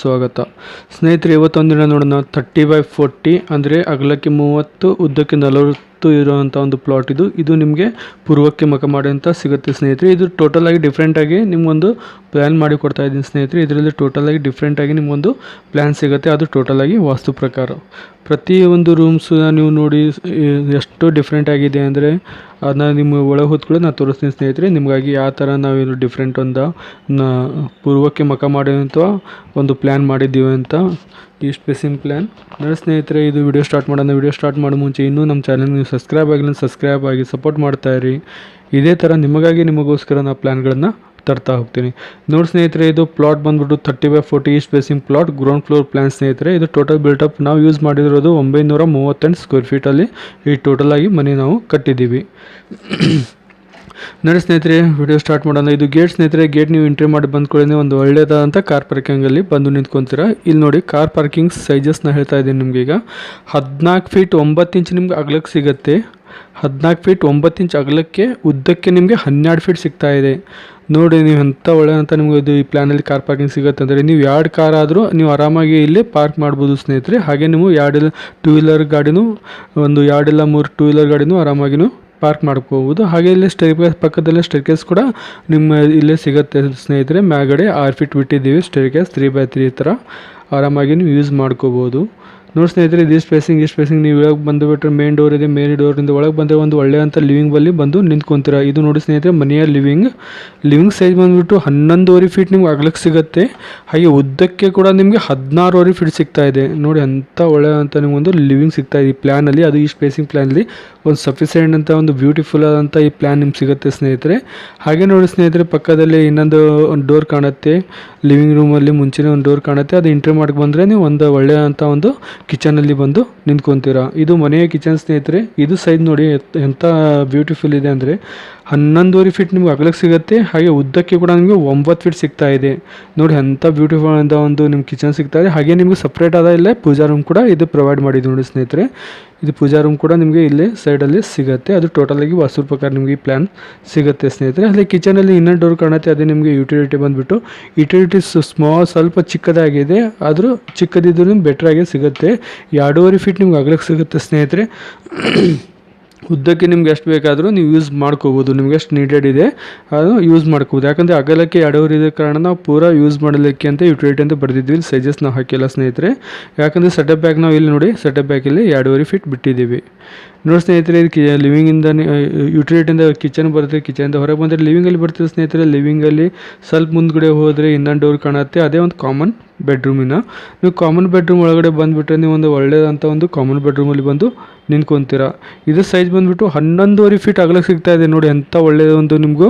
ಸ್ವಾಗತ. ಸ್ನೇಹಿತರೆ ಇವತ್ತೊಂದಿನ ನೋಡೋಣ ತರ್ಟಿ ಬೈ ಫೋರ್ಟಿ ಅಂದರೆ ಅಗಲಕ್ಕೆ ಮೂವತ್ತು ಉದ್ದಕ್ಕೆ ನಲವತ್ತು ಇರುವಂಥ ಒಂದು ಪ್ಲಾಟ್ ಇದು. ಇದು ನಿಮಗೆ ಪೂರ್ವಕ್ಕೆ ಮಕ ಮಾಡಿದಂತ ಸಿಗುತ್ತೆ ಸ್ನೇಹಿತರೆ. ಇದು ಟೋಟಲ್ ಆಗಿ ಡಿಫ್ರೆಂಟ್ ಆಗಿ ನಿಮ್ಗೊಂದು ಪ್ಲ್ಯಾನ್ ಮಾಡಿ ಕೊಡ್ತಾ ಇದ್ದೀನಿ ಸ್ನೇಹಿತರೆ. ಇದರಲ್ಲಿ ಟೋಟಲ್ ಆಗಿ ನಿಮಗೊಂದು ಪ್ಲ್ಯಾನ್ ಸಿಗುತ್ತೆ. ಅದು ಟೋಟಲ್ ಆಗಿ ವಾಸ್ತು ಪ್ರಕಾರ. ಪ್ರತಿ ಒಂದು ರೂಮ್ಸ್ ನೀವು ನೋಡಿ ಎಷ್ಟು ಡಿಫ್ರೆಂಟ್ ಆಗಿದೆ ಅಂದರೆ ಅದನ್ನ ನಿಮ್ಮ ಒಳ ಹೊತ್ಕೊಳ್ಳಿ ನಾನು ತೋರಿಸ್ತೀನಿ ಸ್ನೇಹಿತರೆ. ನಿಮಗಾಗಿ ಯಾವ ಥರ ನಾವೇನು ಡಿಫ್ರೆಂಟ್ ಒಂದು ಪೂರ್ವಕ್ಕೆ ಮಕ ಮಾಡಿದಂಥ ಒಂದು ಪ್ಲ್ಯಾನ್ ಮಾಡಿದ್ದೀವಿ ಅಂತ ಈ ಸ್ಪೆಸಿನ್ ಪ್ಲ್ಯಾನ್ ನನ್ನ ಸ್ನೇಹಿತರೆ, ಇದು ವಿಡಿಯೋ ಸ್ಟಾರ್ಟ್ ಮಾಡೋಣ. ವಿಡಿಯೋ ಸ್ಟಾರ್ಟ್ ಮಾಡೋ ಮುಂಚೆ ಇನ್ನೂ ನಮ್ಮ ಚಾನಲ್ ನೀವು ಸಬ್ಸ್ಕ್ರೈಬ್ ಆಗಿಲ್ಲ ಸಬ್ಸ್ಕ್ರೈಬ್ ಆಗಿ ಸಪೋರ್ಟ್ ಮಾಡ್ತಾ ಇರಿ. ಇದೇ ಥರ ನಿಮಗಾಗಿ ನಿಮಗೋಸ್ಕರ ನಾವು ಪ್ಲ್ಯಾನ್ಗಳನ್ನು ತರ್ತಾ ಹೋಗ್ತೀನಿ. ನೋಡಿ ಸ್ನೇಹಿತರೆ, ಇದು ಪ್ಲಾಟ್ ಬಂದ್ಬಿಟ್ಟು thirty by forty east facing plot ground floor plan ಸ್ನೇಹಿತರೆ. ಇದು ಟೋಟಲ್ ಬಿಲ್ಟಪ್ ನಾವು ಯೂಸ್ ಮಾಡಿರೋದು ಒಂಬೈನೂರ ಮೂವತ್ತೆಂಟು ಸ್ಕ್ವೇರ್ ಫೀಟಲ್ಲಿ ಈ ಟೋಟಲ್ ಆಗಿ ಮನೆ ನಾವು ಕಟ್ಟಿದ್ದೀವಿ. ನೋಡಿ ಸ್ನೇಹಿತರೆ ವಿಡಿಯೋ ಸ್ಟಾರ್ಟ್ ಮಾಡೋಣ. ಇದು ಗೇಟ್ ಸ್ನೇಹಿತರೆ ಗೇಟ್ ನೀವು ಎಂಟ್ರಿ ಮಾಡಿ ಬಂದ್ಕೊಳ್ಳಿ ಒಂದು ಒಳ್ಳೆಯದಾದಂಥ ಕಾರ್ ಪಾರ್ಕಿಂಗಲ್ಲಿ ಬಂದು ನಿಂತ್ಕೊಂತೀರಾ. ಇಲ್ಲಿ ನೋಡಿ ಕಾರ್ ಪಾರ್ಕಿಂಗ್ ಸೈಜಸ್ನ ಹೇಳ್ತಾ ಇದ್ದೀನಿ ನಿಮ್ಗೆ ಈಗ. ಹದಿನಾಲ್ಕು ಫೀಟ್ ಒಂಬತ್ತು ಇಂಚ್ ನಿಮ್ಗೆ ಅಗಲಕ್ಕೆ ಸಿಗುತ್ತೆ. ಹದಿನಾಲ್ಕು ಫೀಟ್ ಒಂಬತ್ತು ಇಂಚ್ ಅಗಲಕ್ಕೆ ಉದ್ದಕ್ಕೆ ನಿಮಗೆ ಹನ್ನೆರಡು ಫೀಟ್ ಸಿಗ್ತಾ ಇದೆ. ನೋಡಿ ನೀವು ಎಂಥ ಒಳ್ಳೆ ಅಂತ ನಿಮ್ಗೆ ಇದು ಈ ಪ್ಲ್ಯಾನಲ್ಲಿ ಕಾರ್ ಪಾರ್ಕಿಂಗ್ ಸಿಗುತ್ತೆ ಅಂದರೆ ನೀವು ಎರಡು ಕಾರ್ ಆದರೂ ನೀವು ಆರಾಮಾಗಿ ಇಲ್ಲಿ ಪಾರ್ಕ್ ಮಾಡ್ಬೋದು ಸ್ನೇಹಿತರೆ. ಹಾಗೆ ನೀವು ಎರಡೆಲ್ಲ ಟೂ ವೀಲರ್ ಗಾಡಿನೂ ಒಂದು ಎರಡಿಲ್ಲ ಮೂರು ಟೂ ವೀಲರ್ ಗಾಡಿನೂ ಆರಾಮಾಗಿನೂ ಪಾರ್ಕ್ ಮಾಡ್ಕೋಬೋದು. ಹಾಗೆ ಇಲ್ಲಿ ಸ್ಟೇರ್ಕೇಸ್ ಪಕ್ಕದಲ್ಲೇ ಸ್ಟೇರ್ಕೇಸ್ ಕೂಡ ನಿಮ್ಮ ಇಲ್ಲೇ ಸಿಗುತ್ತೆ ಸ್ನೇಹಿತರೆ. ಮ್ಯಾಗಡೆ ಆರು ಫೀಟ್ ಬಿಟ್ಟಿದ್ದೀವಿ ಸ್ಟೇರ್ಕೇಸ್ ತ್ರೀ ಬೈ ತ್ರೀ ಥರ. ಆರಾಮಾಗಿ ನೀವು ಯೂಸ್ ಮಾಡ್ಕೋಬೋದು. ನೋಡಿ ಸ್ನೇಹಿತರೆ, ಇದು ಸ್ಪೇಸಿಂಗ್ ಈ ಸ್ಪೇಸಿಂಗ್ ನೀವು ಇವಾಗ ಬಂದುಬಿಟ್ರೆ ಮೇನ್ ಡೋರ್ ಇದೆ ಮೇನ್ ಡೋರಿಂದ ಒಳಗೆ ಬಂದರೆ ಒಂದು ಒಳ್ಳೆ ಅಂತ ಲಿವಿಂಗ್ ಬಲ್ಲಿ ಬಂದು ನಿಂತ್ಕೊಂತೀರ. ಇದು ನೋಡಿ ಸ್ನೇಹಿತರೆ, ಮನೆಯ ಲಿವಿಂಗ್ ಲಿವಿಂಗ್ ಸೈಜ್ ಬಂದುಬಿಟ್ಟು ಹನ್ನೊಂದುವರೆ ಫೀಟ್ ನಿಮ್ಗೆ ಅಗಲಕ್ಕೆ ಸಿಗುತ್ತೆ. ಹಾಗೆ ಉದ್ದಕ್ಕೆ ಕೂಡ ನಿಮಗೆ ಹದಿನಾರುವರೆ ಫೀಟ್ ಸಿಗ್ತಾ ಇದೆ. ನೋಡಿ ಅಂಥ ಒಳ್ಳೆ ಅಂತ ನಿಮಗೊಂದು ಲಿವಿಂಗ್ ಸಿಗ್ತಾ ಇದೆ ಈ ಪ್ಲ್ಯಾನಲ್ಲಿ ಅದು ಈ ಸ್ಪೇಸಿಂಗ್ ಪ್ಲ್ಯಾನಲ್ಲಿ ಒಂದು ಸಫಿಸಿಯೆಂಟ್ ಅಂತ ಒಂದು ಬ್ಯೂಟಿಫುಲ್ ಆದಂಥ ಈ ಪ್ಲ್ಯಾನ್ ನಿಮ್ಗೆ ಸಿಗುತ್ತೆ ಸ್ನೇಹಿತರೆ. ಹಾಗೆ ನೋಡಿ ಸ್ನೇಹಿತರೆ, ಪಕ್ಕದಲ್ಲಿ ಇನ್ನೊಂದು ಒಂದು ಡೋರ್ ಕಾಣುತ್ತೆ. ಲಿವಿಂಗ್ ರೂಮಲ್ಲಿ ಮುಂಚೆನೇ ಒಂದು ಡೋರ್ ಕಾಣುತ್ತೆ. ಅದು ಎಂಟ್ರಿ ಮಾಡಕ್ಕೆ ಬಂದರೆ ನೀವು ಒಂದು ಒಳ್ಳೆಯ ಒಂದು ಕಿಚನಲ್ಲಿ ಬಂದು ನಿಂತ್ಕೊಂತೀರಾ? ಇದು ಮನೆಯ ಕಿಚನ್ ಸ್ನೇಹಿತರೆ, ಇದು ಸೈಜ್ ನೋಡಿ ಎತ್- ಎಂಥ ಬ್ಯೂಟಿಫುಲ್ ಇದೆ ಅಂದರೆ ಹನ್ನೊಂದುವರೆ ಫೀಟ್ ನಿಮ್ಗೆ ಅಗಲಕ್ಕೆ ಸಿಗುತ್ತೆ, ಹಾಗೆ ಉದ್ದಕ್ಕೆ ಕೂಡ ನಿಮಗೆ ಒಂಬತ್ತು ಫೀಟ್ ಸಿಗ್ತಾ ಇದೆ. ನೋಡಿ ಎಂಥ ಬ್ಯೂಟಿಫುಲ್ ಅಂತ ಒಂದು ನಿಮ್ಗೆ ಕಿಚನ್ ಸಿಗ್ತಾ ಇದೆ. ಹಾಗೆ ನಿಮಗೆ ಸಪ್ರೇಟ್ ಆದ ಇಲ್ಲೇ ಪೂಜಾ ರೂಮ್ ಕೂಡ ಇದು ಪ್ರೊವೈಡ್ ಮಾಡಿದ್ದು ನೋಡಿ ಸ್ನೇಹಿತರೆ. ಇದು ಪೂಜಾ ರೂಮ್ ಕೂಡ ನಿಮಗೆ ಇಲ್ಲಿ ಸೈಡಲ್ಲಿ ಸಿಗುತ್ತೆ. ಅದು ಟೋಟಲಾಗಿ ವಾಸ್ತು ಪ್ರಕಾರ ನಿಮಗೆ ಈ ಪ್ಲ್ಯಾನ್ ಸಿಗುತ್ತೆ ಸ್ನೇಹಿತರೆ. ಅಲ್ಲಿ ಕಿಚನಲ್ಲಿ ಇನ್ನೊಂದು ಡೋರ್ ಕಾಣುತ್ತೆ, ಅದೇ ನಿಮಗೆ ಯುಟಿಲಿಟಿ ಬಂದುಬಿಟ್ಟು. ಯುಟಿಲಿಟಿ ಸ್ಮಾಲ್ ಸ್ವಲ್ಪ ಚಿಕ್ಕದಾಗಿದೆ, ಆದರೂ ಚಿಕ್ಕದಿದ್ದರೂ ಬೆಟ್ರಾಗೆ ಸಿಗುತ್ತೆ. ಎರಡೂವರೆ ಫೀಟ್ ನಿಮ್ಗೆ ಅಗಲಕ್ಕೆ ಸಿಗುತ್ತೆ ಸ್ನೇಹಿತರೆ. ಉದ್ದಕ್ಕೆ ನಿಮ್ಗೆ ಎಷ್ಟು ಬೇಕಾದರೂ ನೀವು ಯೂಸ್ ಮಾಡ್ಕೋಬೋದು. ನಿಮ್ಗೆ ಎಷ್ಟು ನೀಡೆಡ್ ಇದೆ, ಅದು ಯೂಸ್ ಮಾಡ್ಕೋಬೋದು. ಯಾಕಂದರೆ ಅಗಲಕ್ಕೆ ಇರೋ ಕಾರಣ ನಾವು ಪೂರಾ ಯೂಸ್ ಮಾಡಲಿಕ್ಕೆ ಅಂತ ಯುಟಿಲಿಟಿ ಅಂತ ಬರೆದಿದ್ವಿ. ಇಲ್ಲಿ ಸೈಜಸ್ ನಾವು ಹಾಕಿಲ್ಲ ಸ್ನೇಹಿತರೆ. ಯಾಕಂದರೆ ಸೆಟಪ್ ಬ್ಯಾಗ್ ನಾವು ಇಲ್ಲಿ ನೋಡಿ ಸೆಟಪ್ ಬ್ಯಾಗಲ್ಲಿ ಎರಡೂವರೆ ಫೀಟ್ ಬಿಟ್ಟಿದ್ದೀವಿ. ನೋಡಿ ಸ್ನೇಹಿತರೆ ಇದು ಕಿ ಲಿವಿಂಗಿಂದ ಯುಟಿಲಿಟಿಯಿಂದ ಕಿಚನ್ ಬರುತ್ತೆ. ಕಿಚನಿಂದ ಹೊರಗೆ ಬಂದರೆ ಲಿವಿಂಗಲ್ಲಿ ಬರ್ತದೆ ಸ್ನೇಹಿತರೆ. ಲಿವಿಂಗಲ್ಲಿ ಸ್ವಲ್ಪ ಮುಂದ್ಗಡೆ ಹೋದರೆ ಇನ್ನೊಂದು ಡೋರ್ ಕಾಣುತ್ತೆ. ಅದೇ ಒಂದು ಕಾಮನ್ ಬೆಡ್ರೂಮಿನ ನೀವು ಕಾಮನ್ ಬೆಡ್ರೂಮ್ ಒಳಗಡೆ ಬಂದುಬಿಟ್ರೆ ನೀವು ಒಂದು ಒಳ್ಳೆಯದಂಥ ಒಂದು ಕಾಮನ್ ಬೆಡ್ರೂಮಲ್ಲಿ ಬಂದು ನಿಂತ್ಕೊಂತೀರ. ಇದು ಸೈಜ್ ಬಂದುಬಿಟ್ಟು ಹನ್ನೊಂದುವರೆ ಫೀಟ್ ಅಗಲಕ್ಕೆ ಸಿಗ್ತಾ ಇದೆ ನೋಡಿ. ಎಂಥ ಒಳ್ಳೆಯ ಒಂದು ನಿಮಗೂ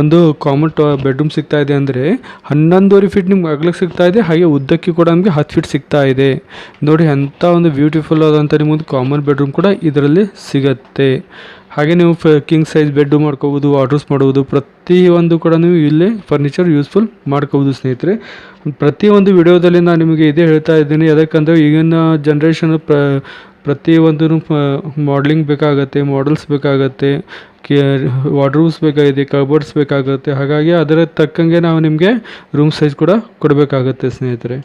ಒಂದು ಕಾಮನ್ ಬೆಡ್ರೂಮ್ ಸಿಗ್ತಾ ಇದೆ ಅಂದರೆ ಹನ್ನೊಂದುವರೆ ಫೀಟ್ ನಿಮ್ಗೆ ಅಗಲಕ್ಕೆ ಸಿಗ್ತಾ ಇದೆ. ಹಾಗೆ ಉದ್ದಕ್ಕೆ ಕೂಡ ನಮಗೆ ಹತ್ತು ಫೀಟ್ ಸಿಗ್ತಾ ಇದೆ. ನೋಡಿ ಎಂಥ ಒಂದು ಬ್ಯೂಟಿಫುಲ್ ಆದಂಥ ನಿಮ್ಮೊಂದು ಕಾಮನ್ ಬೆಡ್ರೂಮ್ ಕೂಡ ಇದರಲ್ಲಿ ಸಿಗತ್ತೆ. ಹಾಗೆ ನೀವು ಫ ಕಿಂಗ್ ಸೈಜ್ ಬೆಡ್ಡು ಮಾಡ್ಕೋಬೋದು ಆರ್ಡರ್ಸ್ ಮಾಡೋದು ಪ್ರತಿಯೊಂದು ಕೂಡ ನೀವು ಇಲ್ಲೇ ಫರ್ನಿಚರ್ ಯೂಸ್ಫುಲ್ ಮಾಡ್ಕೋಬೋದು ಸ್ನೇಹಿತರೆ. ಪ್ರತಿಯೊಂದು ವಿಡಿಯೋದಲ್ಲಿ ನಾನು ನಿಮಗೆ ಇದೇ ಹೇಳ್ತಾ ಇದ್ದೀನಿ. ಯಾಕಂದರೆ ಈಗಿನ ಜನ್ರೇಷನ್ ಪ್ರ ಪ್ರತಿಯೊಂದು ಮಾಡ್ಲಿಂಗ್ ಬೇಕಾಗುತ್ತೆ ಮಾಡಲ್ಸ್ ಬೇಕಾಗುತ್ತೆ, ಕೆ ವಾಡ್ರೂಮ್ಸ್ ಬೇಕಾಗಿದೆ ಕಬೋರ್ಡ್ಸ್ ಬೇಕಾಗುತ್ತೆ. ಹಾಗಾಗಿ ಅದರ ತಕ್ಕಂಗೆ ನಾವು ನಿಮಗೆ ರೂಮ್ ಸೈಜ್ ಕೂಡ ಕೊಡಬೇಕಾಗುತ್ತೆ ಸ್ನೇಹಿತರೆ.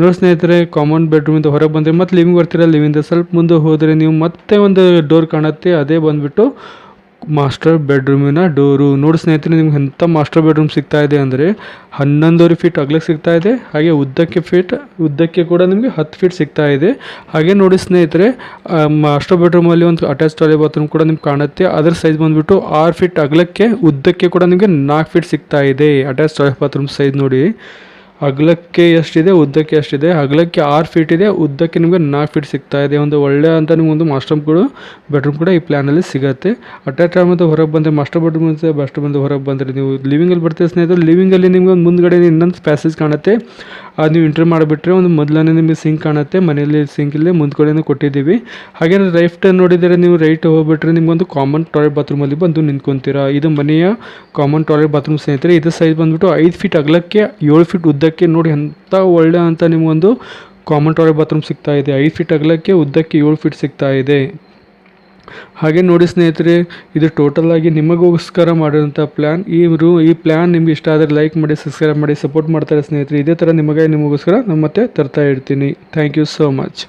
ನೋಡಿ ಸ್ನೇಹಿತರೆ ಕಾಮನ್ ಬೆಡ್ರೂಮಿಂದ ಹೊರಗೆ ಬಂದರೆ ಮತ್ತೆ ಲಿವಿಂಗ್ ಬರ್ತೀರ ಲಿವಿಂದ ಸ್ವಲ್ಪ ಮುಂದೆ ಹೋದರೆ ನೀವು ಮತ್ತೆ ಒಂದು ಡೋರ್ ಕಾಣುತ್ತೆ, ಅದೇ ಬಂದುಬಿಟ್ಟು ಮಾಸ್ಟರ್ ಬೆಡ್ರೂಮಿನ ಡೋರು. ನೋಡಿ ಸ್ನೇಹಿತರೆ, ನಿಮ್ಗೆ ಎಂಥ ಮಾಸ್ಟರ್ ಬೆಡ್ರೂಮ್ ಸಿಗ್ತಾ ಇದೆ ಅಂದರೆ ಹನ್ನೊಂದುವರೆ ಫೀಟ್ ಅಗಲಕ್ಕೆ ಸಿಗ್ತಾ ಇದೆ, ಹಾಗೆ ಉದ್ದಕ್ಕೆ ಫೀಟ್ ಉದ್ದಕ್ಕೆ ಕೂಡ ನಿಮಗೆ ಹತ್ತು ಫೀಟ್ ಸಿಗ್ತಾ ಇದೆ. ಹಾಗೆ ನೋಡಿ ಸ್ನೇಹಿತರೆ ಮಾಸ್ಟರ್ ಬೆಡ್ರೂಮಲ್ಲಿ ಒಂದು ಅಟ್ಯಾಚ್ ಟಾಯ್ಲೆಟ್ ಬಾತ್ರೂಮ್ ಕೂಡ ನಿಮ್ಗೆ ಕಾಣುತ್ತೆ. ಅದರ ಸೈಜ್ ಬಂದುಬಿಟ್ಟು ಆರು ಫೀಟ್ ಅಗಲಕ್ಕೆ, ಉದ್ದಕ್ಕೆ ಕೂಡ ನಿಮಗೆ ನಾಲ್ಕು ಫೀಟ್ ಸಿಗ್ತಾ ಇದೆ ಅಟ್ಯಾಚ್ ಟಾಯ್ಲೆಟ್ ಬಾತ್ರೂಮ್ ಸೈಜ್ ನೋಡಿ. ಅಗಲಕ್ಕೆ ಎಷ್ಟಿದೆ, ಉದ್ದಕ್ಕೆ ಎಷ್ಟಿದೆ? ಅಗಲಕ್ಕೆ ಆರು ಫೀಟ್ ಇದೆ, ಉದ್ದಕ್ಕೆ ನಿಮಗೆ ನಾಲ್ಕು ಫೀಟ್ ಸಿಗ್ತಾ ಇದೆ. ಒಂದು ಒಳ್ಳೆ ಅಂತ ನಿಮಗೊಂದು ಮಾಸ್ಟರ್ ಕೂಡ ಬೆಡ್ರೂಮ್ ಕೂಡ ಈ ಪ್ಲ್ಯಾನಲ್ಲಿ ಸಿಗುತ್ತೆ. ಅಟ್ಯಾಚ್ ಮತ್ತು ಹೊರಗೆ ಬಂದರೆ ಮಾಸ್ಟರ್ ಬೆಡ್ರೂಮ್ ಅಂತ ಬೆಸ್ಟ್ ಬಂದು ಹೊರಗೆ ಬಂದರೆ ನೀವು ಲಿವಿಂಗಲ್ಲಿ ಬರ್ತೀವಿ ಸ್ನೇಹಿತರೆ ಲಿವಿಂಗಲ್ಲಿ ನಿಮಗೆ ಒಂದು ಮುಂದ್ಗಡೆ ಇನ್ನೊಂದು ಪ್ಯಾಸೇಜ್ ಕಾಣುತ್ತೆ. ಅದು ನೀವು ಎಂಟ್ರಿ ಮಾಡಿಬಿಟ್ರೆ ಒಂದು ಮೊದಲನೇ ನಿಮಗೆ ಸಿಂಕ್ ಕಾಣುತ್ತೆ. ಮನೆಯಲ್ಲಿ ಸಿಂಕ್ ಇಲ್ಲೇ ಮುಂದ್ಗಡೆನೂ ಕೊಟ್ಟಿದ್ದೀವಿ. ಹಾಗೆ ರೈಫ್ಟ್ ನೋಡಿದರೆ ನೀವು ರೈಟ್ ಹೋಗ್ಬಿಟ್ರೆ ನಿಮಗೊಂದು ಕಾಮನ್ ಟಾಯ್ಲೆಟ್ ಬಾತ್ರೂಮಲ್ಲಿ ಬಂದು ನಿಂತ್ಕೊಂತೀರಾ. ಇದು ಮನೆಯ ಕಾಮನ್ ಟಾಯ್ಲೆಟ್ ಬಾತ್ರೂಮ್ ಸ್ನೇಹಿತರೆ. ಇದು ಸೈಜ್ ಬಂದುಬಿಟ್ಟು ಐದು ಫೀಟ್ ಅಗಲಕ್ಕೆ ಏಳು ಫೀಟ್ ಉದ್ದಕ್ಕೆ ನೋಡಿ ಎಂಥ ಒಳ್ಳೆ ಅಂತ ನಿಮಗೊಂದು ಕಾಮನ್ ಟಾಯ್ಲೆಟ್ ಬಾತ್ರೂಮ್ ಸಿಗ್ತಾ ಇದೆ. ಐದು ಫೀಟ್ ಅಗಲಕ್ಕೆ ಉದ್ದಕ್ಕೆ ಏಳು ಫೀಟ್ ಸಿಗ್ತಾ ಇದೆ. ಹಾಗೆ ನೋಡಿ ಸ್ನೇಹಿತರೆ, ಇದು ಟೋಟಲ್ ಆಗಿ ನಿಮಗೋಸ್ಕರ ಮಾಡಿರೋಂಥ ಪ್ಲ್ಯಾನ್ ಈ ರೂ ಈ ಪ್ಲ್ಯಾನ್ ನಿಮ್ಗೆ ಇಷ್ಟ ಆದರೆ ಲೈಕ್ ಮಾಡಿ ಸಬ್ಸ್ಕ್ರೈಬ್ ಮಾಡಿ ಸಪೋರ್ಟ್ ಮಾಡ್ತಾರೆ ಸ್ನೇಹಿತರೆ. ಇದೇ ಥರ ನಿಮಗೆ ನಿಮಗೋಸ್ಕರ ನಮ್ಮ ಮತ್ತೆ ತರ್ತಾ ಇರ್ತೀನಿ. Thank you so much